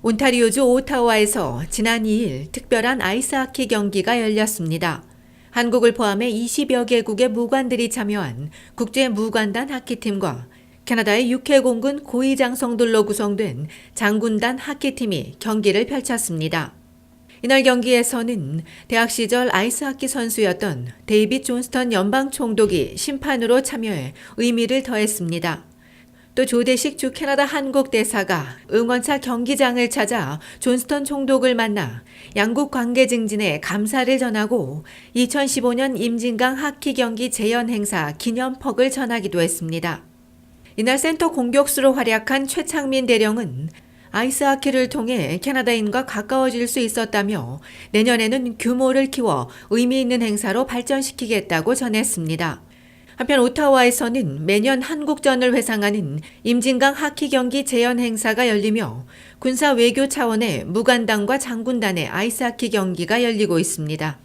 온타리오주 오타와에서 지난 2일 특별한 아이스하키 경기가 열렸습니다. 한국을 포함해 20여 개국의 무관들이 참여한 국제 무관단 하키팀과 캐나다의 육해공군 고위장성들로 구성된 장군단 하키팀이 경기를 펼쳤습니다. 이날 경기에서는 대학 시절 아이스하키 선수였던 데이빗 존스턴 연방 총독이 심판으로 참여해 의미를 더했습니다. 또 조대식 주 캐나다 한국 대사가 응원차 경기장을 찾아 존스턴 총독을 만나 양국 관계 증진에 감사를 전하고 2015년 임진강 하키 경기 재연 행사 기념퍽을 전하기도 했습니다. 이날 센터 공격수로 활약한 최창민 대령은 아이스하키를 통해 캐나다인과 가까워질 수 있었다며 내년에는 규모를 키워 의미 있는 행사로 발전시키겠다고 전했습니다. 한편 오타와에서는 매년 한국전을 회상하는 임진강 하키 경기 재현 행사가 열리며 군사 외교 차원의 무관단과 장군단의 아이스하키 경기가 열리고 있습니다.